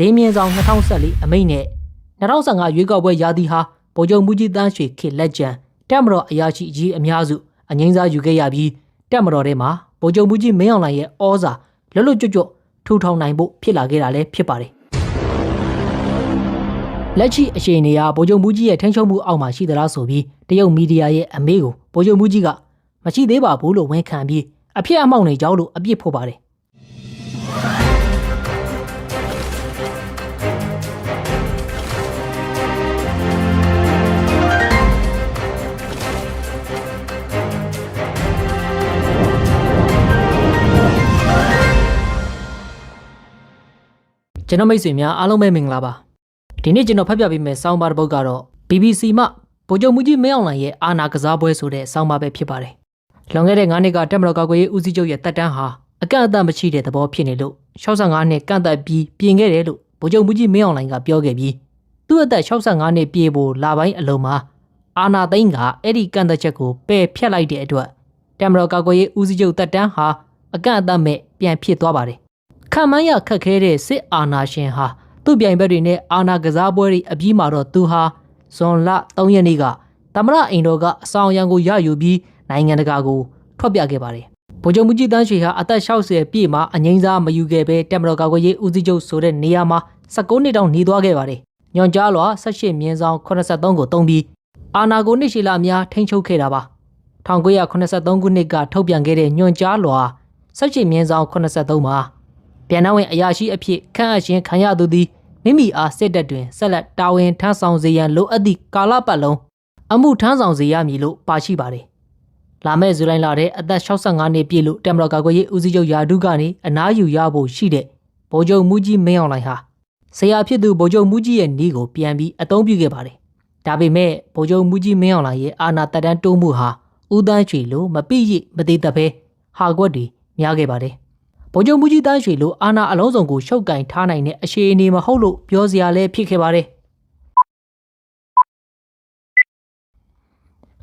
လေးမြင်းဆောင်2014အမိန့်နဲ့2015ရွေးကောက်ပွဲရာသီဟာဗိုလ်ချုပ်မူကြီးတန်းရွှေခေတ်လက်ကျန်တက်မတော်အရာရှိအကြီးအများစုအငိမ့်စားယူခဲ့ရပြီးတက်မတော်ထဲမှာဗိုလ်ချုပ်မူကြီးမင်းအောင်လှိုင်ရဲ့ဩဇာလွတ်လွတ်ကျွတ်ကျွတ်ထူထောင်နိုင်ဖို့ဖြစ်လာခဲ့တာလည်းဖြစ်ပါတယ်လက်ရှိအခြေအနေကဗိုလ်ချုပ်မူကြီးရဲ့ထိန်းချုပ်မှုအောက်မှာရှိသလားဆိုပြီးတရုတ်မီဒီယာရဲ့အမေးကိုဗိုလ်ချုပ်မူကြီးကမရှိသေးပါဘူးလို့ဝန်ခံပြီးအဖြစ်အမောက်နေကြောင်းလို့အပြစ်ဖို့ပါတယ် ကျွန်တော်မိတ်ဆွေများအားလုံးပဲမင်္ဂလာပါဒီနေ့ကျွန်တော်ဖတ်ပြပေးမယ့်ဆောင်းပါးတစ်ပုဒ်ကတော့ BBC မှဗိုလ်ချုပ်မှုကြီးမင်းအောင်လှိုင်ရဲ့အာဏာကစားပွဲဆိုတဲ့ဆောင်းပါးပဲဖြစ်ပါတယ်လွန်ခဲ့တဲ့9နှစ်ကတက်မတော်ကာကွယ်ရေးဦးစီးချုပ်ရဲ့တပ်တန်းဟာအကန့်အသတ်မရှိတဲ့သဘောဖြစ်နေလို့65နှစ်ကန့်သက်ပြီးပြင်ခဲ့တယ်လို့ဗိုလ်ချုပ်မှုကြီးမင်းအောင်လှိုင်ကပြောခဲ့ပြီးသူ့အသက်65နှစ်ပြည့်ဖို့လာပိုင်းအလုံးမှာအာဏာသိမ်းကအဲ့ဒီကန့်သက်ချက်ကိုပယ်ဖျက်လိုက်တဲ့အတွက်တက်မတော်ကာကွယ်ရေးဦးစီးချုပ်တပ်တန်းဟာအကန့်အသတ်မဲ့ပြန်ဖြစ်သွားပါတယ် ခံမန်းရခက်ခဲတဲ့စစ်အာဏာရှင်ဟာသူ့ပြိုင်ဘက်တွေနဲ့အာဏာကစားပွဲတွေအပြီးမှာတော့သူဟာဇွန်လ3ရက်နေ့ကသမရအိမ်တော်ကအဆောင်အယံကိုရယူပြီးနိုင်ငံတကာကိုထွက်ပြခဲ့ပါတယ်။ဗိုလ်ချုပ်မှုကြီးတန်းရွှေဟာအသက်60ပြည့်မှာအငိမ့်စားမယူခဲ့ပဲတက်မတော်ကာကွယ်ရေးဦးစီးချုပ်ဆိုတဲ့နေရာမှာ19နှစ်တောင်နေသွားခဲ့ပါတယ်။ညွန်ကြားလွာ18မြင်းဆောင်83ကိုတုံးပြီးအာဏာကိုနှစ်ရှည်လများထိန်းချုပ်ခဲ့တာပါ။1983ခုနှစ်ကထုတ်ပြန်ခဲ့တဲ့ညွန်ကြားလွာ18မြင်းဆောင်83မှာ ပြန်နှဝင်အရာရှိအဖြစ်ခန့်အပ်ခြင်းခံရသူသည်မိမိအားစစ်တပ်တွင်ဆက်လက်တာဝန်ထမ်းဆောင်စေရန်လိုအပ်သည့်ကာလပတ်လုံးအမှုထမ်းဆောင်စေရမည်လို့ပါရှိပါတယ်။လာမယ့်ဇူလိုင်လထဲအသက်65နှစ်ပြည့်လို့တမတော်ကာကွယ်ရေးဦးစီးချုပ်ယာဒုကနေအနားယူရဖို့ရှိတဲ့ဗိုလ်ချုပ်မူကြီးမင်းအောင်လှိုင်ဟာဆရာဖြစ်သူဗိုလ်ချုပ်မူကြီးရဲ့နီးကိုပြန်ပြီးအသုံးပြုခဲ့ပါတယ်။ဒါပေမဲ့ဗိုလ်ချုပ်မူကြီးမင်းအောင်လှိုင်ရဲ့အာဏာတက်တန်းတိုးမှုဟာဦးတန်းချွေလိုမပိရိမသေးတပဲဟာကွက်တွေများခဲ့ပါတယ်။ ဗိုလ်ချုပ်မူကြီးတန်းရွှေလိုအာနာအလုံးစုံကိုရှုပ်ကင်ထားနိုင်တဲ့အခြေအနေမဟုတ်လို့ပြောစရာလည်းဖြစ်ခဲ့ပါတယ်။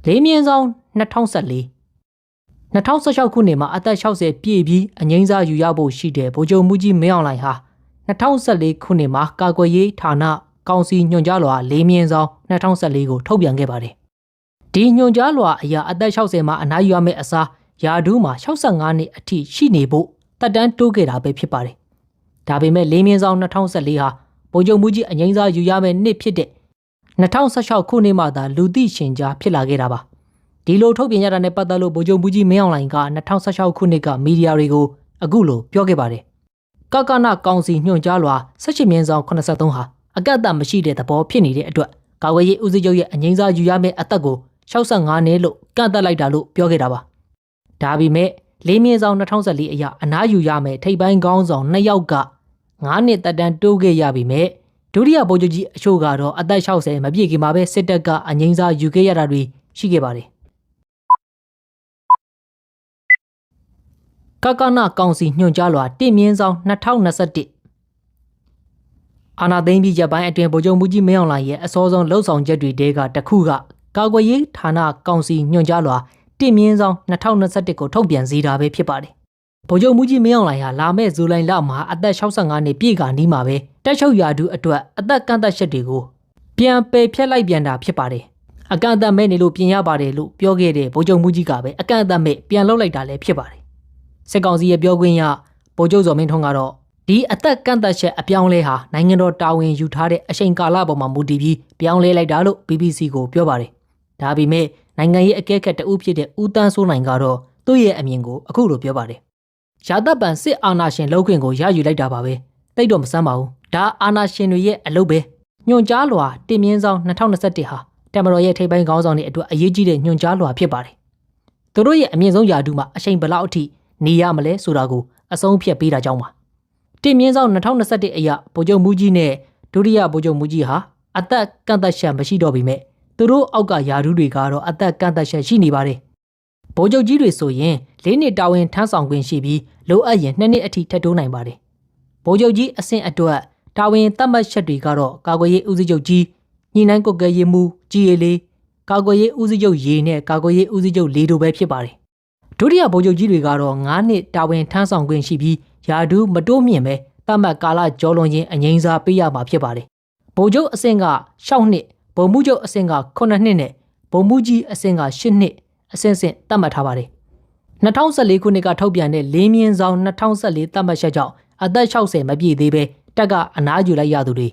လေးမြင်းဆောင်2014 2016ခုနှစ်မှာအသက်60ပြည့်ပြီးအငိမ့်စားယူရဖို့ရှိတဲ့ဗိုလ်ချုပ်မူကြီးမင်းအောင်လှိုင်ဟာ2014ခုနှစ်မှာကာကွယ်ရေးဌာနကောင်စီညွှန်ကြားလွှာလေးမြင်းဆောင်2014ကိုထုတ်ပြန်ခဲ့ပါတယ်။ဒီညွှန်ကြားလွှာအရာအသက်60မှာအနားယူရမယ့်အစားယာဒူးမှာ65နှစ်အထိရှိနေဖို့ တက်တန်းတိုးခဲ့တာပဲဖြစ်ပါတယ်။ဒါပေမဲ့လေးမြင်းဆောင်2014ဟာဗိုလ်ချုပ်မှုကြီးအငိမ့်စားယူရမယ့်နှစ်ဖြစ်တဲ့2016ခုနှစ်မှသာလူသိရှင်ကြားဖြစ်လာခဲ့တာပါ။ဒီလိုထုတ်ပြန်ရတာနဲ့ပတ်သက်လို့ဗိုလ်ချုပ်မှုကြီးမင်းအောင်လှိုင်က2016ခုနှစ်ကမီဒီယာတွေကိုအခုလိုပြောခဲ့ပါတယ်။ကကနကောင်စီညွှန်ကြားလွှာ18မြင်းဆောင်83ဟာအကန့်အသတ်မရှိတဲ့သဘောဖြစ်နေတဲ့အတွက်ကာဝေးရေးဦးစီးချုပ်ရဲ့အငိမ့်စားယူရမယ့်အသက်ကို65နှစ်လို့ကန့်သက်လိုက်တာလို့ပြောခဲ့တာပါ။ဒါပေမဲ့ လေးမြင်းဆောင်2014အရာအနားယူရမယ်ထိပ်ပိုင်းခေါင်းဆောင်2ယောက်က9နှစ်တက်တန်းတိုးခဲ့ရပြီမဲ့ဒုတိယဗိုလ်ချုပ်ကြီးအချို့ကတော့အသက်60မပြည့်ခင်မှာပဲစစ်တပ်ကအငိမ့်စားယူခဲ့ရတာတွေရှိခဲ့ပါတယ်ကကနာကောင်စီညွှန်ကြားလွှာတင့်မြင်းဆောင်2021အာနာသိမ့်ပြီးဂျပန်အတွင်ဗိုလ်ချုပ်မူကြီးမင်းအောင်လှိုင်ရဲ့အစောဆုံးလှုပ်ဆောင်ချက်တွေတဲကတစ်ခုကကာကွယ်ရေးဌာနကောင်စီညွှန်ကြားလွှာ တင့်မြင်းဆောင်2021ကိုထုတ်ပြန်စီတာပဲဖြစ်ပါတယ်ဗိုလ်ချုပ်မူကြီးမင်းအောင်လှိုင်ဟာလာမယ့်ဇူလိုင်လမှာအသက်65နှစ်ပြည့်ကနီးမှာပဲတက်ချုပ်ရာထူးအတွက်အသက်ကန့်သက်ချက်တွေကိုပြန်ပယ်ဖျက်လိုက်ပြန်တာဖြစ်ပါတယ်။အကန့်အသတ်မဲ့နေလို့ပြင်ရပါတယ်လို့ပြောခဲ့တဲ့ဗိုလ်ချုပ်မူကြီးကပဲအကန့်အသတ်မဲ့ပြန်လုပ်လိုက်တာလည်းဖြစ်ပါတယ်။စစ်ကောင်စီရဲ့ပြောခွင့်ရဗိုလ်ချုပ်စော်မင်းထွန်းကတော့ဒီအသက်ကန့်သက်ချက်အပြောင်းလဲဟာနိုင်ငံတော်တာဝန်ယူထားတဲ့အချိန်ကာလပေါ်မှာမူတည်ပြီးပြောင်းလဲလိုက်တာလို့ BBC ကိုပြောပါတယ်။ဒါပေမဲ့ နိုင်ငံရေးအကဲခတ်တအုပ်ဖြစ်တဲ့ဦးတန်းစိုးနိုင်ကတော့သူ့ရဲ့အမြင်ကိုအခုလိုပြောပါတယ်။ရာသက်ပံစစ်အာဏာရှင်လောက်ခွင့်ကိုရယူလိုက်တာပါပဲ။တိတ်တော့မဆမ်းပါဘူး။ဒါအာဏာရှင်တွေရဲ့အလုပ်ပဲ။ညွန်ကြားလွှာတင်မြင့်ဆောင်2021ဟာတမတော်ရဲ့ထိပ်ပိုင်းခေါင်းဆောင်တွေအတွက်အရေးကြီးတဲ့ညွန်ကြားလွှာဖြစ်ပါတယ်။သူတို့ရဲ့အမြင့်ဆုံးယာတုမှာအချိန်ဘလောက်အထိနေရမလဲဆိုတာကိုအဆုံးဖြတ်ပေးတာကြောင်းပါ။တင်မြင့်ဆောင်2021အရာဗိုလ်ချုပ်မူကြီးနဲ့ဒုတိယဗိုလ်ချုပ်မူကြီးဟာအသက်ကန့်သက်ချက်မရှိတော့ပေမဲ့ သူတို့အောက်ကယာတုတွေကတော့အသက်ကန့်သက်ချက်ရှိနေပါတယ်။ဗိုလ်ချုပ်ကြီးတွေဆိုရင်၄နှစ်တာဝန်ထမ်းဆောင်ခွင့်ရှိပြီးလိုအပ်ရင်2နှစ်အထိထပ်တိုးနိုင်ပါတယ်။ဗိုလ်ချုပ်ကြီးအဆင့်အတွက်တာဝန်သတ်မှတ်ချက်တွေကတော့ကာကွယ်ရေးဦးစီးချုပ်ကြီးညှိနှိုင်းကွက်ကဲရေးမှူးကြီးရလေးကာကွယ်ရေးဦးစီးချုပ်ရေနဲ့ကာကွယ်ရေးဦးစီးချုပ်လေးတို့ပဲဖြစ်ပါတယ်။ဒုတိယဗိုလ်ချုပ်ကြီးတွေကတော့9နှစ်တာဝန်ထမ်းဆောင်ခွင့်ရှိပြီးယာဒူးမတိုးမြင့်ပဲတတ်မှတ်ကာလကျော်လွန်ခြင်းအငိမ့်စားပေးရမှာဖြစ်ပါတယ်။ဗိုလ်ချုပ်အဆင့်က6နှစ် ဗိုလ်မှူးချုပ်အဆင့်က9နှစ်နဲ့ဗိုလ်မှူးကြီးအဆင့်က10နှစ်အဆင့်ဆင့်တတ်မှတ်ထားပါတယ်။2014ခုနှစ်ကထုတ်ပြန်တဲ့လေးမြင်းဆောင်2014တတ်မှတ်ချက်ကြောင့်အသက်60မပြည့်သေးပဲတက်ကအနားယူလိုက်ရသူတွေ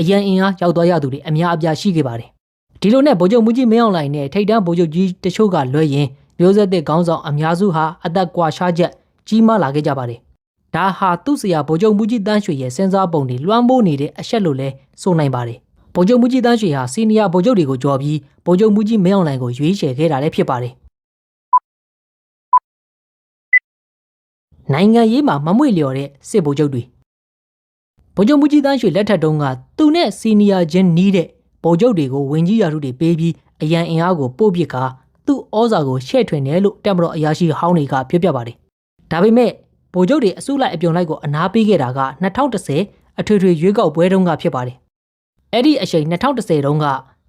အရန်အင်အားရောက်သွားရသူတွေအများအပြားရှိခဲ့ပါတယ်။ဒီလိုနဲ့ဗိုလ်ချုပ်မှုကြီးမင်းအောင်လှိုင်နဲ့ထိတ်တန်းဗိုလ်ချုပ်ကြီးတချို့ကလွှဲရင်မျိုးဆက်တဲ့ခေါင်းဆောင်အများစုဟာအသက်ကွာခြားချက်ကြီးမားလာခဲ့ကြပါတယ်။ဒါဟာသူ့ဆရာဗိုလ်ချုပ်မှုကြီးတန်းရွှေရဲ့စဉ်းစားပုံတွေလွှမ်းမိုးနေတဲ့အချက်လို့လဲဆိုနိုင်ပါတယ်။ ဗိုလ်ချုပ်မှုကြီးတန်းရွှေဟာစီနီယာဗိုလ်ချုပ်တွေကိုကြော်ပြီးဗိုလ်ချုပ်မှုကြီးမင်းအောင်လှိုင်ကိုရွေးချယ်ခဲ့တာလည်းဖြစ်ပါတယ်။နိုင်ငံရေးမှာမမွေလျော်တဲ့စစ်ဗိုလ်ချုပ်တွေဗိုလ်ချုပ်မှုကြီးတန်းရွှေလက်ထက်တုန်းကသူနဲ့စီနီယာချင်းနီးတဲ့ဗိုလ်ချုပ်တွေကိုဝင်ကြီးရာထူးတွေပေးပြီးအရန်အင်အားကိုပို့ပစ်ကာသူ့ဩဇာကိုရှဲ့ထွင်တယ်လို့တက်မတော်အရာရှိဟောင်းတွေကပြောပြပါတယ်။ဒါပေမဲ့ဗိုလ်ချုပ်တွေအစုလိုက်အပြုံလိုက်ကိုအနာပေးခဲ့တာက2010အထွေထွေရွေးကောက်ပွဲတုန်းကဖြစ်ပါတယ်။ အဲ့ဒီအချိန်2010တုန်းက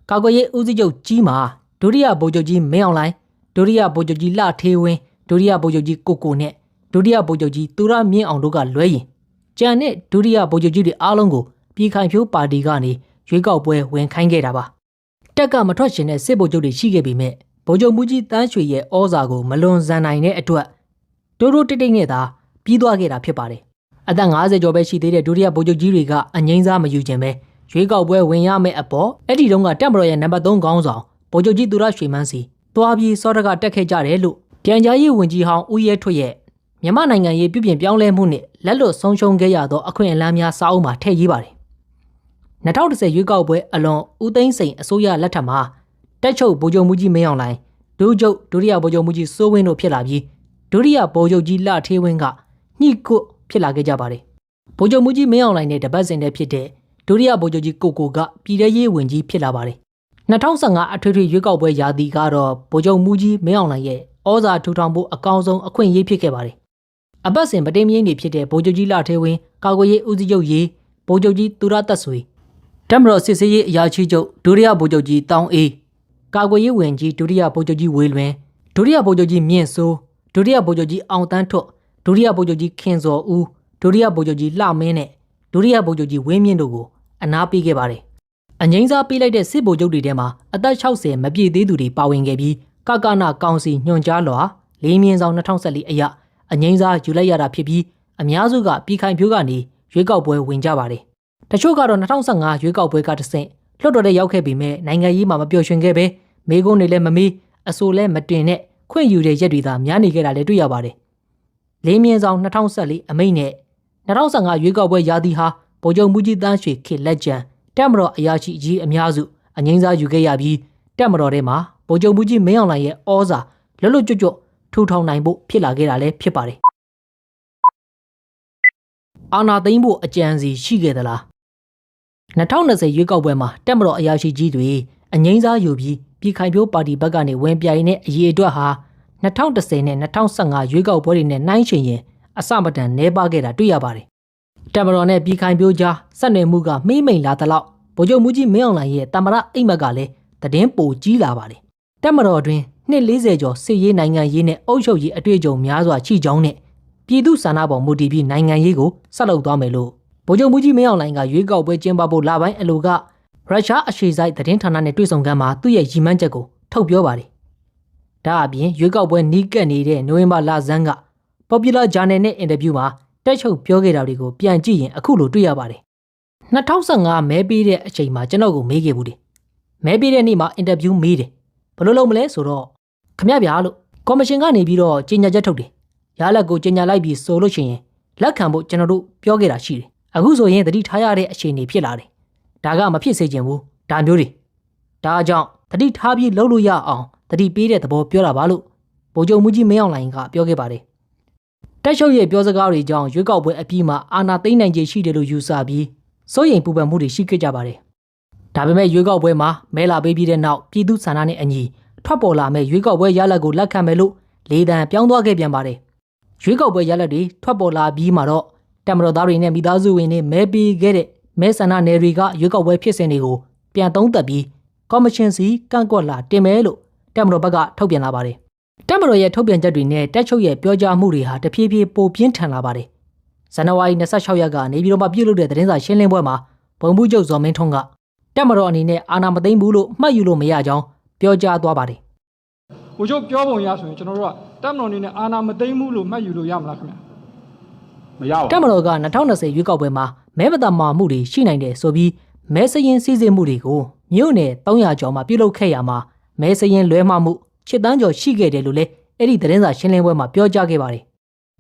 ကာကွယ်ရေးဦးစီးချုပ်ကြီးမှာဒုတိယဗိုလ်ချုပ်ကြီးမင်းအောင်လှိုင်ဒုတိယဗိုလ်ချုပ်ကြီးလှထေးဝင်းဒုတိယဗိုလ်ချုပ်ကြီးကိုကိုနဲ့ဒုတိယဗိုလ်ချုပ်ကြီးသူရမြင့်အောင်တို့ကလွဲရင်ကြံတဲ့ဒုတိယဗိုလ်ချုပ်ကြီးတွေအားလုံးကိုပြည်ခိုင်ဖြိုးပါတီကနေရွေးကောက်ပွဲဝင်ခိုင်းခဲ့တာပါတက်ကမထွက်ရှင်တဲ့စစ်ဗိုလ်ချုပ်တွေရှိခဲ့ပေမဲ့ဗိုလ်ချုပ်မူကြီးတန်းရွှေရဲ့ဩဇာကိုမလွန်ဆန်နိုင်တဲ့အတွက်တိုးတိုးတိတ်တိတ်နဲ့သာပြီးသွားခဲ့တာဖြစ်ပါတယ်အသက်50ကျော်ပဲရှိသေးတဲ့ဒုတိယဗိုလ်ချုပ်ကြီးတွေကအငိမ့်စားမယူခြင်းပဲ ရွေးကောက်ပွဲဝင်ရမယ့်အပေါ်အဲ့ဒီတုန်းကတက်မတော်ရဲ့နံပါတ်3ခေါင်းဆောင်ဗိုလ်ချုပ်ကြီးသူရရွှေမန်းစီသွားပြီးစောတကတက်ခဲ့ကြတယ်လို့ပြန်ကြားရေးဝန်ကြီးဟောင်းဦးရဲထွတ်ရဲ့မြန်မာနိုင်ငံရေးပြုပြင်ပြောင်းလဲမှုနဲ့လက်လွတ်ဆုံးရှုံးခဲ့ရသောအခွင့်အလမ်းများစာအုပ်မှာထည့်ရေးပါတယ်2010ရွေးကောက်ပွဲအလွန်ဦးသိန်းစိန်အစိုးရလက်ထက်မှာတက်ချုပ်ဗိုလ်ချုပ်မှုကြီးမင်းအောင်လှိုင်ဒုချုပ်ဒုတိယဗိုလ်ချုပ်မှုကြီးစိုးဝင်းတို့ဖြစ်လာပြီးဒုတိယဗိုလ်ချုပ်ကြီးလထေးဝင်းကညှိကွတ်ဖြစ်လာခဲ့ကြပါတယ်ဗိုလ်ချုပ်မှုကြီးမင်းအောင်လှိုင်နဲ့တပတ်စဉ်တည်းဖြစ်တဲ့ ဒုတိယဗိုလ်ချုပ်ကြီးကိုကိုကပြည်ထရေးဝင်ကြီးဖြစ်လာပါတယ်2015အထွေထွေရွေးကောက်ပွဲရာသီကတော့ဗိုလ်ချုပ်မှုကြီးမင်းအောင်လှိုင်ရဲ့ဩဇာထူထောင်ဖို့အကောင်းဆုံးအခွင့်အရေးဖြစ်ခဲ့ပါတယ်အပတ်စဉ်ပတိမင်းတွေဖြစ်တဲ့ဗိုလ်ချုပ်ကြီးလထေးဝင်းကာကွယ်ရေးဦးစီးချုပ်ရေးဗိုလ်ချုပ်ကြီးသူရသက်ဆွေတမတော်စစ်စေးရေးအရာရှိချုပ်ဒုတိယဗိုလ်ချုပ်ကြီးတောင်းအေးကာကွယ်ရေးဝန်ကြီးဒုတိယဗိုလ်ချုပ်ကြီးဝေလွင်ဒုတိယဗိုလ်ချုပ်ကြီးမြင့်စိုးဒုတိယဗိုလ်ချုပ်ကြီးအောင်တန်းထွတ်ဒုတိယဗိုလ်ချုပ်ကြီးခင်စော်ဦးဒုတိယဗိုလ်ချုပ်ကြီးလှမင်းနဲ့ဒုတိယဗိုလ်ချုပ်ကြီးဝင်းမြင့်တို့ကို အနာပေးခဲ့ပါတယ်အငိမ့်စားပေးလိုက်တဲ့စစ်ဗိုလ်ချုပ်တွေထဲမှာအသက်60မပြည့်သေးသူတွေပါဝင်ခဲ့ပြီးကကနာကောင်စီညွှန်ကြားလွှာလေးမြင်းဆောင်2014အရအငိမ့်စားယူလိုက်ရတာဖြစ်ပြီးအများစုကပြည်ခိုင်ဖြိုးကနေရွေးကောက်ပွဲဝင်ကြပါတယ်။တချို့ကတော့2015ရွေးကောက်ပွဲကတဆင့်လွှတ်တော်ထဲရောက်ခဲ့ပြီးမဲ့နိုင်ငံရေးမှာမပျော်ရွှင်ခဲ့ပဲမိကုန်းတွေလည်းမမေးအဆိုလည်းမတင်နဲ့ခွင့်ယူတဲ့ရက်တွေသာများနေခဲ့တာလည်းတွေ့ရပါတယ်။လေးမြင်းဆောင်2014အမိန့်နဲ့2015ရွေးကောက်ပွဲရာသီဟာ ဗိုလ်ချုပ်မှုကြီးတန်းရွှေခေလက်ကျန်တက်မတော်အရာရှိကြီးအများစုအငိမ့်စားယူခဲ့ရပြီးတက်မတော်ထဲမှာဗိုလ်ချုပ်မှုကြီးမင်းအောင်လှိုင်ရဲ့ဩဇာလွတ်လွတ်ကျွတ်ကျွတ်ထူထောင်နိုင်ဖို့ဖြစ်လာခဲ့တာလည်းဖြစ်ပါတယ်။အာနာသိမ့်ဖို့အကြံစီရှိခဲ့သလား2020ရွေးကောက်ပွဲမှာတက်မတော်အရာရှိကြီးတွေအငိမ့်စားယူပြီးပြည်ခိုင်ဖြိုးပါတီဘက်ကနေဝင်ပြိုင်တဲ့အရေးအတွက်ဟာ2010နဲ့2015ရွေးကောက်ပွဲတွေနဲ့နှိုင်းယှဉ်ရင်အစမတန်နှဲပါခဲ့တာတွေ့ရပါတယ်။ တက်မတော်နဲ့ပြည်ခိုင်ဖြိုးကြားဆက်နွယ်မှုကမိမ့်မိန်လာသလောက်ဗိုလ်ချုပ်မှုကြီးမင်းအောင်လှိုင်ရဲ့တမရအိမ်မက်ကလည်းတည်င်းပိုကြီးလာပါတယ်။တက်မတော်တွင်နှစ်40ကျော်စစ်ရေးနိုင်ငံရေးနဲ့အုပ်ချုပ်ရေးအတွေ့အကြုံများစွာရှိကြောင်းနဲ့ပြည်သူ့ဆန္ဒပေါ်မူတည်ပြီးနိုင်ငံရေးကိုဆက်လုပ်သွားမယ်လို့ဗိုလ်ချုပ်မှုကြီးမင်းအောင်လှိုင်ကရွေးကောက်ပွဲကျင်းပဖို့လာပိုင်းအလိုကရုရှားအရှေ့ဆိုင်သတင်းဌာနနဲ့တွေ့ဆုံခန်းမှာသူ့ရဲ့ရည်မှန်းချက်ကိုထုတ်ပြောပါတယ်။ဒါအပြင်ရွေးကောက်ပွဲနီးကပ်နေတဲ့နိုဝင်ဘာလဆန်းက Popular Journal နဲ့အင်တာဗျူးမှာ တက်ချုပ်ပြောခဲ့တာတွေကိုပြန်ကြည့်ရင်အခုလိုတွေ့ရပါတယ်။2015မဲပေးတဲ့အချိန်မှာကျွန်တော်ကိုမေးခဲ့ဘူးတယ်။မဲပေးတဲ့နေ့မှာအင်တာဗျူးမေးတယ်။ဘယ်လိုလုပ်မလဲဆိုတော့ခမရဗျာလို့ကော်မရှင်ကနေပြီးတော့ကြေညာချက်ထုတ်တယ်။ရလက်ကိုကြေညာလိုက်ပြီးဆိုလို့ရှိရင်လက်ခံဖို့ကျွန်တော်တို့ပြောခဲ့တာရှိတယ်။အခုဆိုရင်တတိထားရတဲ့အခြေအနေဖြစ်လာတယ်။ဒါကမဖြစ်စေချင်ဘူး။ဒါမျိုးတွေ။ဒါကြောင့်တတိထားပြီးလှုပ်လို့ရအောင်တတိပေးတဲ့သဘောပြောတာပါလို့ဗိုလ်ချုပ်မှုကြီးမင်းအောင်လှိုင်ကပြောခဲ့ပါတယ်။ တက်ချုပ်ရဲ့ပြောစကားတွေကြောင့်ရွေးကောက်ပွဲအပြီးမှာအာဏာသိမ်းနိုင်ခြေရှိတယ်လို့ယူဆပြီးစိုးရိမ်ပူပန်မှုတွေရှိခဲ့ကြပါတယ်။ဒါပေမဲ့ရွေးကောက်ပွဲမှာမဲလာပေးပြီးတဲ့နောက်ပြည်သူ့ဆန္ဒနဲ့အညီထွက်ပေါ်လာမဲ့ရွေးကောက်ပွဲရလဒ်ကိုလက်ခံမယ်လို့လေတံပြောင်းသွားခဲ့ပြန်ပါတယ်။ရွေးကောက်ပွဲရလဒ်တွေထွက်ပေါ်လာပြီးမှတော့တမတော်သားတွေနဲ့မိသားစုဝင်တွေမဲပေးခဲ့တဲ့မဲဆန္ဒနယ်တွေကရွေးကောက်ပွဲဖြစ်စဉ်တွေကိုပြန်သုံးသပ်ပြီးကော်မရှင်စီကန့်ကွက်လာတင်မယ်လို့တမတော်ဘက်ကထုတ်ပြန်လာပါတယ်။ တမတော်ရဲ့ထုတ်ပြန်ချက်တွေနဲ့တက်ချုပ်ရဲ့ပြောကြားမှုတွေဟာတဖြည်းဖြည်းပိုပြင်းထန်လာပါတယ်။ဇန်နဝါရီ26ရက်ကနေပြည်တော်မှာပြုလုပ်တဲ့သတင်းစာရှင်းလင်းပွဲမှာဗိုလ်မှူးချုပ်ဇော်မင်းထွန်းကတက်မတော်အနေနဲ့အာဏာမသိမ်းဘူးလို့မှတ်ယူလို့မရကြောင်းပြောကြားသွားပါတယ်ဟိုချုပ်ပြောပုံရဆိုရင်ကျွန်တော်တို့ကတက်မတော်အနေနဲ့အာဏာမသိမ်းဘူးလို့မှတ်ယူလို့ရမလားခင်ဗျာမရပါတက်ဘူးမတော်က2020ရွေးကောက်ပွဲမှာမဲမတမာမှုတွေရှိနိုင်တယ်ဆိုပြီးမဲစရင်စီစစ်မှုတွေကိုမြို့နယ်300ကျော်မှာပြုလုပ်ခဲ့ရမှာမဲစရင်လွဲမှားမှု ချစ်တန်းကျော်ရှိခဲ့တယ်လို့လည်းအဲ့ဒီသတင်းစာရှင်းလင်းပွဲမှာပြောကြားခဲ့ပါတယ်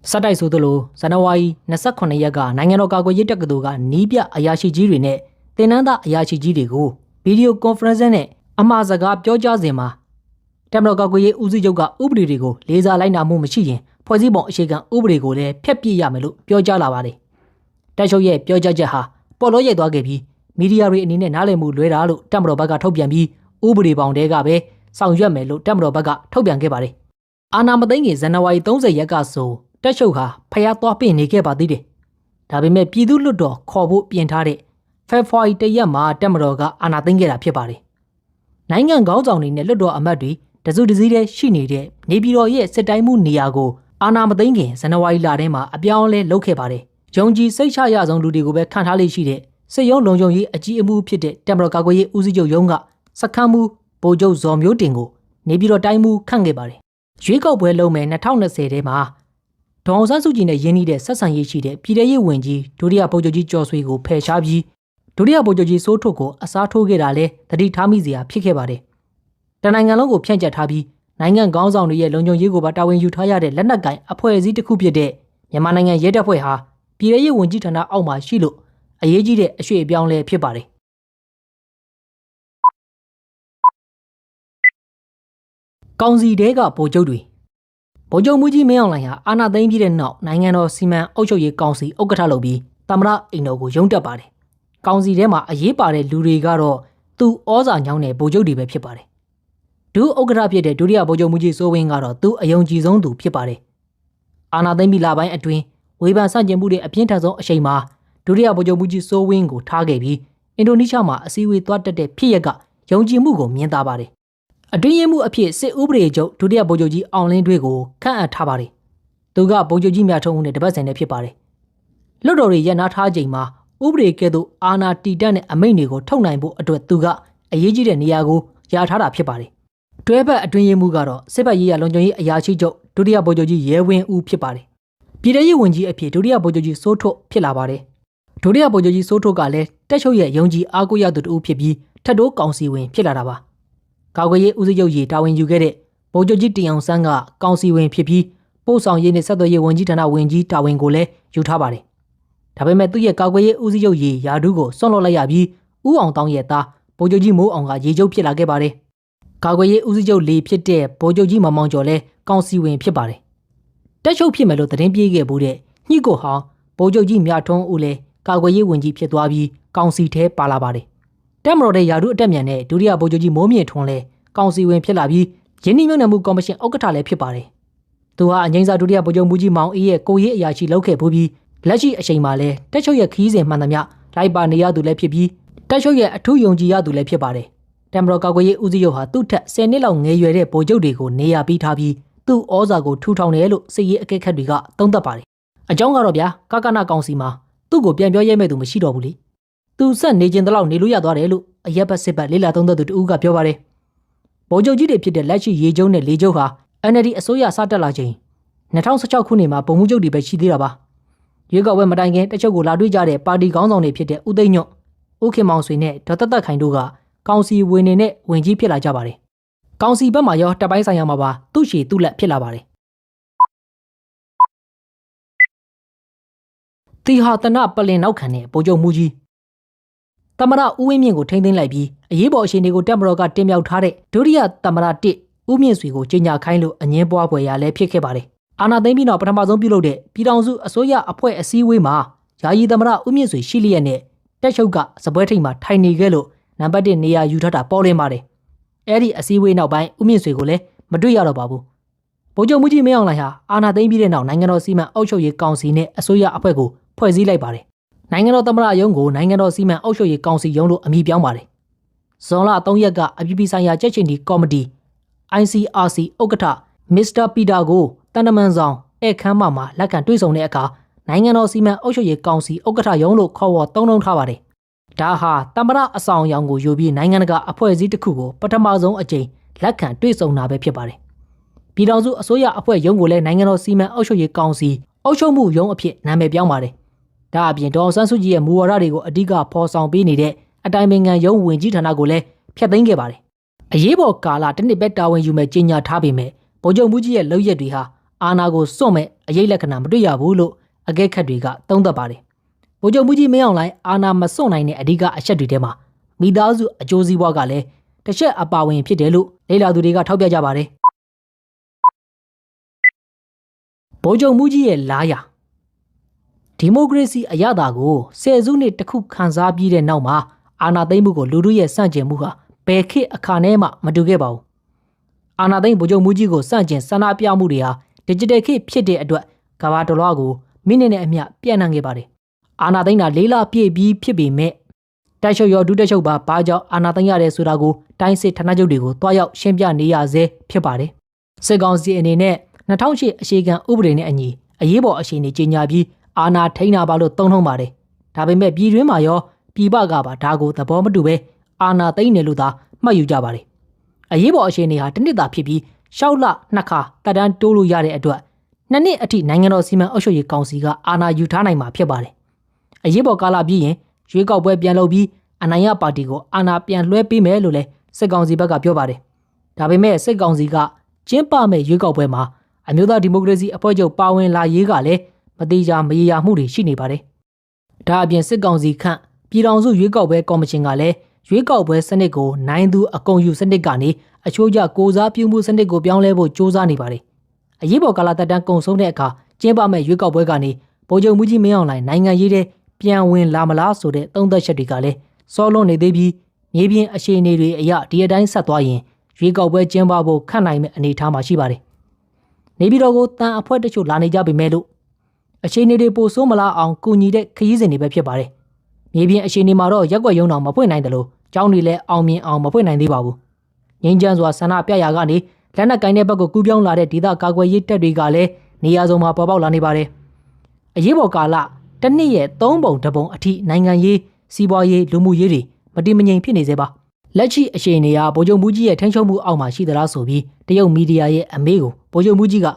စက်တိုက်ဆိုသလိုဇန်နဝါရီ28ရက်ကနိုင်ငံတော်ကာကွယ်ရေးတက္ကသိုလ်ကနီးပြအရာရှိကြီးတွေနဲ့တင်နန်းသားအရာရှိကြီးတွေကိုဗီဒီယိုကွန်ဖရင့်နဲ့အမှားစကားပြောကြားစဉ်မှာတမတော်ကာကွယ်ရေးဦးစီးချုပ်ကဥပဒေတွေကိုလေးစားလိုက်နာမှုမရှိရင်ဖွဲ့စည်းပုံအခြေခံဥပဒေကိုလည်းဖျက်ပစ်ရမယ်လို့ပြောကြားလာပါတယ်။တက်ချုပ်ရဲ့ပြောကြားချက်ဟာပေါ်လို့ရိုက်သွားခဲ့ပြီးမီဒီယာတွေအနေနဲ့နားလည်မှုလွဲတာလို့တမတော်ဘက်ကထုတ်ပြန်ပြီးဥပဒေပေါင်းတဲကပဲ ဆောင်ရွက်မယ်လို့တမတော်ဘက်ကထုတ်ပြန်ခဲ့ပါတယ်။အာနာမသိန်းကြီးဇန်နဝါရီ30ရက်ကဆိုတက်ချုပ်ဟာဖျားသွားပြင်နေခဲ့ပါသေးတယ်။ဒါပေမဲ့ပြည်သူ့လွတ်တော်ခေါ်ဖို့ပြင်ထားတဲ့ဖေဖော်ဝါရီတရက်မှာတမတော်ကအာနာသိန်းခဲ့တာဖြစ်ပါတယ်။နိုင်ငံခေါင်းဆောင်တွေနဲ့လွတ်တော်အမတ်တွေတစုတစည်းတည်းရှိနေတဲ့နေပြည်တော်ရဲ့စစ်တိုင်းမှုနေရာကိုအာဏာမသိမ်းခင်ဇန်နဝါရီလထဲမှာအပြောင်းအလဲလုပ်ခဲ့ပါတယ်။ယုံကြည်စိတ်ချရဆုံးလူတွေကိုပဲခံထားလေးရှိတဲ့စစ်ရုံးလုံခြုံရေးအကြီးအမှုဖြစ်တဲ့တမတော်ကာကွယ်ရေးဦးစီးချုပ်ရုံးကစခန်းမှု ဗိုလ်ချုပ်ဇော်မျိုးတင်ကိုနေပြည်တော်တိုင်းမှုခန့်ခဲ့ပါတယ်။ရွေးကောက်ပွဲလုပ်မယ်2020ထဲမှာဒေါအောင်ဆန်းစုကြည်နဲ့ရင်းနှီးတဲ့ဆက်ဆံရေးရှိတဲ့ပြည်ထရေးဝန်ကြီးဒုတိယဗိုလ်ချုပ်ကြီးကျော်ဆွေကိုဖယ်ရှားပြီးဒုတိယဗိုလ်ချုပ်ကြီးစိုးထွတ်ကိုအစားထိုးခဲ့တာလဲတတိထားမိစရာဖြစ်ခဲ့ပါတယ်။တနိုင်ငံလုံးကိုဖြန့်ကျက်ထားပြီးနိုင်ငံခေါင်းဆောင်တွေရဲ့လုံခြုံရေးကိုပါတာဝန်ယူထားရတဲ့လက်နက်ကင်အဖွဲ့အစည်းတစ်ခုဖြစ်တဲ့မြန်မာနိုင်ငံရဲတပ်ဖွဲ့ဟာပြည်ထရေးဝန်ကြီးဌာနအောက်မှာရှိလို့အရေးကြီးတဲ့အရွှေ့အပြောင်းလဲဖြစ်ပါတယ်။ ကောင်စီတဲကဗိုလ်ချုပ်တွေဗိုလ်ချုပ်မူကြီးမင်းအောင်လှိုင်ဟာအာဏာသိမ်းပြီးတဲ့နောက်နိုင်ငံတော်စီမံအုပ်ချုပ်ရေးကောင်စီဥက္ကဋ္ဌလုပ်ပြီးတမရအိမ်တော်ကိုရုံးတက်ပါတယ်။ကောင်စီထဲမှာအရေးပါတဲ့လူတွေကတော့သူဩဇာညောင်းတဲ့ဗိုလ်ချုပ်တွေပဲဖြစ်ပါတယ်။ဒုဥက္ကဋ္ဌဖြစ်တဲ့ဒုတိယဗိုလ်ချုပ်မူကြီးစိုးဝင်းကတော့သူအယုံကြည်ဆုံးသူဖြစ်ပါတယ်။အာနာသိမ့်ပြီးလာပိုင်းအတွင်းဝေဖန်ဆန့်ကျင်မှုတွေအပြင်းထန်ဆုံးအချိန်မှာဒုတိယဗိုလ်ချုပ်မူကြီးစိုးဝင်းကိုထားခဲ့ပြီးအင်ဒိုနီးရှားမှာအစည်းအဝေးသွားတက်တဲ့ဖြစ်ရက်ကယုံကြည်မှုကိုမြင်သာပါတယ်။ အတွင်းရင်မှုအဖြစ်စစ်ဥပဒေချုပ်ဒုတိယဗိုလ်ချုပ်ကြီးအောင်လင်းတွေကိုခန့်အပ်ထားပါတယ်။သူကဗိုလ်ချုပ်ကြီးမြတ်ထုံးဦးနဲ့တပတ်စင်နဲ့ဖြစ်ပါတယ်။လွတ်တော်တွေရပ်နားထားချိန်မှာဥပဒေကဲ့သို့အာဏာတီတက်တဲ့အမိန့်တွေကိုထုတ်နိုင်ဖို့အတွက်သူကအရေးကြီးတဲ့နေရာကိုရထားတာဖြစ်ပါတယ်။တွဲဘက်အတွင်းရေးမှူးကတော့စစ်ဘက်ရေးရလုံခြုံရေးအရာရှိချုပ်ဒုတိယဗိုလ်ချုပ်ကြီးရဲဝင်းဦးဖြစ်ပါတယ်။ပြည်ထရေးဝန်ကြီးအဖြစ်ဒုတိယဗိုလ်ချုပ်ကြီးစိုးထွတ်ဖြစ်လာပါတယ်။ဒုတိယဗိုလ်ချုပ်ကြီးစိုးထွတ်ကလည်းတက်ချုပ်ရဲ့ယုံကြည်အားကိုးရသူတူဖြစ်ပြီးထပ်တိုးကောင်စီဝင်ဖြစ်လာတာပါ။ ကာကွယ်ရေးဦးစီးချုပ်ကြီးတာဝန်ယူခဲ့တဲ့ဗိုလ်ချုပ်ကြီးတင်အောင်ဆန်းကကောင်စီဝင်ဖြစ်ပြီးပို့ဆောင်ရေးနဲ့ဆက်သွယ်ရေးဝန်ကြီးဌာနဝန်ကြီးတာဝန်ကိုလည်းယူထားပါတယ်။ဒါပေမဲ့သူ့ရဲ့ကာကွယ်ရေးဦးစီးချုပ်ကြီးယာဒူးကိုဆွန့်လွတ်လိုက်ရပြီးဦးအောင်တောင်းရဲ့သားဗိုလ်ချုပ်ကြီးမိုးအောင်ကရေချုပ်ဖြစ်လာခဲ့ပါတယ်။ကာကွယ်ရေးဦးစီးချုပ်လေဖြစ်တဲ့ဗိုလ်ချုပ်ကြီးမင်မောင်ကျော်လဲကောင်စီဝင်ဖြစ်ပါတယ်။တက်ချုပ်ဖြစ်မယ်လို့သတင်းပြေးခဲ့ဘူးတဲ့ညှိကိုဟောင်းဗိုလ်ချုပ်ကြီးမြထွန်းဦးလဲကာကွယ်ရေးဝန်ကြီးဖြစ်သွားပြီးကောင်စီထဲပါလာပါတယ်။ တက်မတော်တဲ့ယာဒုအတက်မြန်တဲ့ဒုတိယဗိုလ်ချုပ်ကြီးမိုးမြင့်ထွန်းလဲကောင်စီဝင်ဖြစ်လာပြီးရင်းနှီးမြှုပ်နှံမှုကော်မရှင်ဥက္ကဋ္ဌလည်းဖြစ်ပါတယ်။သူဟာအငိမ့်စာဒုတိယဗိုလ်ချုပ်မူကြီးမောင်အေးရဲ့ကိုရေးအရာရှိလုပ်ခဲ့ဘူးပြီးလက်ရှိအချိန်မှာလဲတက်ချုပ်ရဲ့ခီးစဉ်မှန်သမျှလိုက်ပါနေရသူလည်းဖြစ်ပြီးတက်ချုပ်ရဲ့အထူးယုံကြည်ရသူလည်းဖြစ်ပါတယ်။တမ်ဘရော်ကာကွယ်ရေးဦးစီးချုပ်ဟာသူ့ထက်10နှစ်လောက်ငယ်ရွယ်တဲ့ဗိုလ်ချုပ်တွေကိုနေရာပေးထားပြီးသူ့ဩဇာကိုထူထောင်တယ်လို့စစ်ရေးအကဲခတ်တွေကသုံးသပ်ပါတယ်။အကြောင်းကတော့ဗျာကကနာကောင်စီမှာသူ့ကိုပြန်ပြောရဲမဲ့သူမရှိတော့ဘူးလေ။ သူဆက်နေခြင်းတလောက်နေလို့ရသွားတယ်လို့အရက်ဘတ်စစ်ဘတ်လေးလာသုံးသပ်သူတဦးကပြောပါတယ်။ဗိုလ်ချုပ်ကြီးတွေဖြစ်တဲ့လက်ရှိရေကျုံနဲ့လေကျုံဟာ NLD အစိုးရစတက်လာချိန်2016ခုနှစ်မှာပုံမှုချုပ်တွေပဲရှိသေးတာပါ။ရွေးကောက်ပွဲမတိုင်ခင်တချို့ကိုလာတွေ့ကြတဲ့ပါတီခေါင်းဆောင်တွေဖြစ်တဲ့ဦးသိန်းညွန့်ဦးခင်မောင်ဆွေနဲ့ဒေါ်သက်သက်ခိုင်တို့ကကောင်စီဝင်နေနဲ့ဝင်ကြီးဖြစ်လာကြပါတယ်။ကောင်စီဘက်မှာရောတပ်ပိုင်းဆိုင်ရာမှာပါသူ့ရှည်သူ့လက်ဖြစ်လာပါတယ်။တီဟာတနပလင်နောက်ခံတဲ့ဗိုလ်ချုပ်မူကြီးတ မရဦးဝင်းမြင့်ကိုထိန်းသိမ်းလိုက်ပြီးအရေးပေါ်အခြေအနေကိုတပ်မတော်ကတင်မြှောက်ထားတဲ့ဒုတိယတမရတစ်ဦးမြင့်ဆွေကိုကြီးညာခိုင်းလို့အငင်းပွားပွဲရလဲဖြစ်ခဲ့ပါတယ်။အာနာသိမ့်ပြီးတော့ပထမဆုံးပြုလုပ်တဲ့ပြည်ထောင်စုအစိုးရအဖွဲ့အစည်းအဝေးမှာယာယီတမရဦးမြင့်ဆွေရှိလျက်နဲ့တက်ချုပ်ကစပွဲထိတ်မှာထိုင်နေခဲ့လို့နံပါတ်1နေရာယူထားတာပေါ်လင်းပါတယ်။အဲ့ဒီအစည်းအဝေးနောက်ပိုင်းဦးမြင့်ဆွေကိုလည်းမတွေ့ရတော့ပါဘူး။ဗိုလ်ချုပ်မူကြီးမင်းအောင်လှိုင်ဟာအာဏာသိမ်းပြီးတဲ့နောက်နိုင်ငံတော်စီမံအုပ်ချုပ်ရေးကောင်စီနဲ့အစိုးရအဖွဲ့ကိုဖွဲ့စည်းလိုက်ပါတယ်။ နိုင်ငံတော်သမ္မတရုံးကိုနိုင်ငံတော်စီမံအုပ်ချုပ်ရေးကောင်စီရုံးလို့အမည်ပြောင်းပါတယ်။ဇွန်လ3ရက်ကအပြည်ပြည်ဆိုင်ရာကြက်ချင်တီကော်မတီ ICRC ဥက္ကဋ္ဌမစ္စတာပီတာကိုတန်တမန်ဆောင်ဧည့်ခမ်းမမှာလက်ခံတွေ့ဆုံတဲ့အခါနိုင်ငံတော်စီမံအုပ်ချုပ်ရေးကောင်စီဥက္ကဋ္ဌရုံးလို့ခေါ်ဝေါ်သုံးနှုန်းထားပါတယ်။ဒါဟာတမရအဆောင်အယောင်ကိုယူပြီးနိုင်ငံတကာအဖွဲ့အစည်းတစ်ခုကိုပထမဆုံးအကြိမ်လက်ခံတွေ့ဆုံတာပဲဖြစ်ပါတယ်။ပြည်တော်စုအစိုးရအဖွဲ့ရုံးကိုလည်းနိုင်ငံတော်စီမံအုပ်ချုပ်ရေးကောင်စီအုပ်ချုပ်မှုရုံးအဖြစ်နာမည်ပြောင်းပါတယ်။ ဒါအပြင်ဒေါ်အောင်ဆန်းစုကြည်ရဲ့မူဝါဒတွေကိုအဓိကဖော်ဆောင်ပေးနေတဲ့အတိုင်ပင်ခံရုံးဝင်ကြီးဌာနကိုလည်းဖျက်သိမ်းခဲ့ပါတယ်။အရေးပေါ်ကာလတစ်နှစ်ပဲတာဝန်ယူမဲ့ကြီးညာထားပေမဲ့ဗိုလ်ချုပ်မှုကြီးရဲ့လုပ်ရက်တွေဟာအာဏာကိုစွန့်မဲ့အရေးလက္ခဏာမတွေ့ရဘူးလို့အကဲခတ်တွေကသုံးသပ်ပါတယ်။ဗိုလ်ချုပ်မှုကြီးမင်းအောင်လှိုင်အာဏာမစွန့်နိုင်တဲ့အဓိကအချက်တွေထဲမှာမိသားစုအကျိုးစီးပွားကလည်းတစ်ချက်အပါဝင်ဖြစ်တယ်လို့လေ့လာသူတွေကထောက်ပြကြပါတယ်။ဗိုလ်ချုပ်မှုကြီးရဲ့လာယာ ဒီမိုကရေစီအရသာကိုဆယ်စုနှစ်တစ်ခုခန်းစားပြီးတဲ့နောက်မှာအာဏာသိမ်းမှုကိုလူထုရဲ့စန့်ကျင်မှုဟာဘယ်ခေတ်အခါနဲ့မှမတူခဲ့ပါဘူး။အာဏာသိမ်းဗိုလ်ချုပ်မှုကြီးကိုစန့်ကျင်ဆန္ဒပြမှုတွေဟာ digital ခေတ်ဖြစ်တဲ့အတွက်ကဘာတလွားကိုမိနစ်နဲ့အမျှပြန့်နှံ့ခဲ့ပါတယ်။အာဏာသိမ်းတာလေးလပြည့်ပြီးဖြစ်ပေမဲ့တိုက်ချုပ်ရောဒုတိုက်ချုပ်ပါဘာကြောင့်အာဏာသိမ်းရတယ်ဆိုတာကိုတိုင်းစစ်ဌာနချုပ်တွေကိုတွားရောက်ရှင်းပြနေရဆဲဖြစ်ပါတယ်။စစ်ကောင်စီအနေနဲ့2008အရှိခံဥပဒေနဲ့အညီအရေးပေါ်အခြေအနေကြီးညာပြီး အာဏာထိန်းတာပါလို့သုံးနှုံးပါတယ်။ဒါပေမဲ့ပြည်တွင်းမှာရောပြည်ပကပါဒါကိုသဘောမတူပဲအာဏာသိမ်းတယ်လို့သာမှတ်ယူကြပါတယ်။အရေးပေါ်အခြေအနေဟာတစ်နှစ်သာဖြစ်ပြီးရှောက်လနှစ်ခါတက်တန်းတိုးလို့ရတဲ့အတွက်နှစ်နှစ်အထိနိုင်ငံတော်စီမံအုပ်ချုပ်ရေးကောင်စီကအာဏာယူထားနိုင်မှာဖြစ်ပါတယ်။အရေးပေါ်ကာလပြီးရင်ရွေးကောက်ပွဲပြန်လုပ်ပြီးအနိုင်ရပါတီကိုအာဏာပြန်လွှဲပေးမယ်လို့လည်းစစ်ကောင်စီဘက်ကပြောပါတယ်။ဒါပေမဲ့စစ်ကောင်စီကကျင်းပမဲ့ရွေးကောက်ပွဲမှာအမျိုးသားဒီမိုကရေစီအဖွဲ့ချုပ်ပါဝင်လာရေးကလည်း မတိကျမရေရာမှုတွေရှိနေပါတယ်။ဒါအပြင်စစ်ကောင်စီခန့်ပြည်ထောင်စုရွေးကောက်ပွဲကော်မရှင်ကလည်းရွေးကောက်ပွဲစနစ်ကိုနိုင်သူအကုန်ယူစနစ်ကနေအချိုးကျကိုစားပြုမှုစနစ်ကိုပြောင်းလဲဖို့စ조사နေပါတယ်။အရေးပေါ်ကာလတက်တန်းကုံဆုံးတဲ့အခါကျင်းပမဲ့ရွေးကောက်ပွဲကနေဗိုလ်ချုပ်မှုကြီးမင်းအောင်လှိုင်နိုင်ငံရေးတဲ့ပြန်ဝင်လာမလားဆိုတဲ့သုံးသက်ချက်တွေကလည်းစောလွန်နေသေးပြီးမြေပြင်အခြေအနေတွေအရဒီအတိုင်းဆက်သွားရင်ရွေးကောက်ပွဲကျင်းပဖို့ခန့်နိုင်မဲ့အနေအထားမှာရှိပါတယ်။နေပြည်တော်ကိုတန်အဖွဲ့တချို့လာနေကြပေမဲ့လို့ အခြေအနေတွေပိုဆိုးမလားအောင်ကူညီတဲ့ခရီးစဉ်တွေပဲဖြစ်ပါတယ်။မြေပြင်အခြေအနေမှာတော့ရက်ွက်ရုံတော်မဖွင့်နိုင်တယ်လို့ကျောင်းတွေလည်းအောင်မြင်အောင်မဖွင့်နိုင်သေးပါဘူး။ငင်းချမ်းစွာဆန္ဒပြရာကနေလက်နက်ကင်တဲ့ဘက်ကိုကူးပြောင်းလာတဲ့ဒေသကာကွယ်ရေးတပ်တွေကလည်းနေရာစုံမှာပေါ်ပေါက်လာနေပါတယ်။အရေးပေါ်ကာလတစ်နှစ်ရဲ့သုံးပုံတစ်ပုံအထိနိုင်ငံရေးစီးပွားရေးလူမှုရေးတွေမတည်မငြိမ်ဖြစ်နေစေပါလက်ရှိအခြေအနေဟာဗိုလ်ချုပ်မှုကြီးရဲ့ထန်းချုပ်မှုအောက်မှာရှိသလားဆိုပြီးတရုတ်မီဒီယာရဲ့အမေးကိုဗိုလ်ချုပ်မှုကြီးက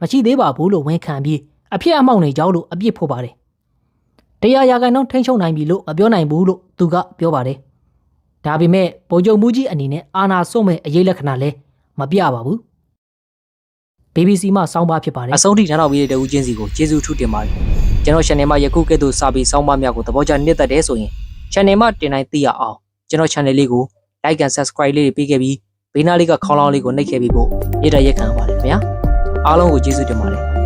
မရှိသေးပါဘူးလို့ဝန်ခံပြီး အဖြစ်အမောက်နေကြောင်းလို့အပြစ်ဖို့ပါတယ်တရားရာခိုင်နှုန်းထိန်းချုပ်နိုင်ပြီလို့မပြောနိုင်ဘူးလို့သူကပြောပါတယ်ဒါပေမဲ့ဗိုလ်ချုပ်မှုကြီးအနေနဲ့အာဏာစွန့်မဲ့အရေးလက္ခဏာလည်းမပြပါဘူး BBC မှစောင်းပါဖြစ်ပါတယ်အဆုံးထိနားတော်ပြီးတဲ့ဦးချင်းစီကိုကျေးဇူးထူးတင်ပါတယ်ကျွန်တော် channel မှာယခုကဲ့သို့စာပေစောင်းပါများကိုသဘောကျနှစ်သက်တယ်ဆိုရင် channel မှာတင်တိုင်းသိရအောင်ကျွန်တော် channel လေးကို like and subscribe လေးတွေပေးခဲ့ပြီးဘေးနားလေးကခေါင်းလောင်းလေးကိုနှိပ်ခဲ့ပြီးဖို့ရတဲ့ရက်ခံပါတယ်ခင်ဗျာအားလုံးကိုကျေးဇူးတင်ပါတယ်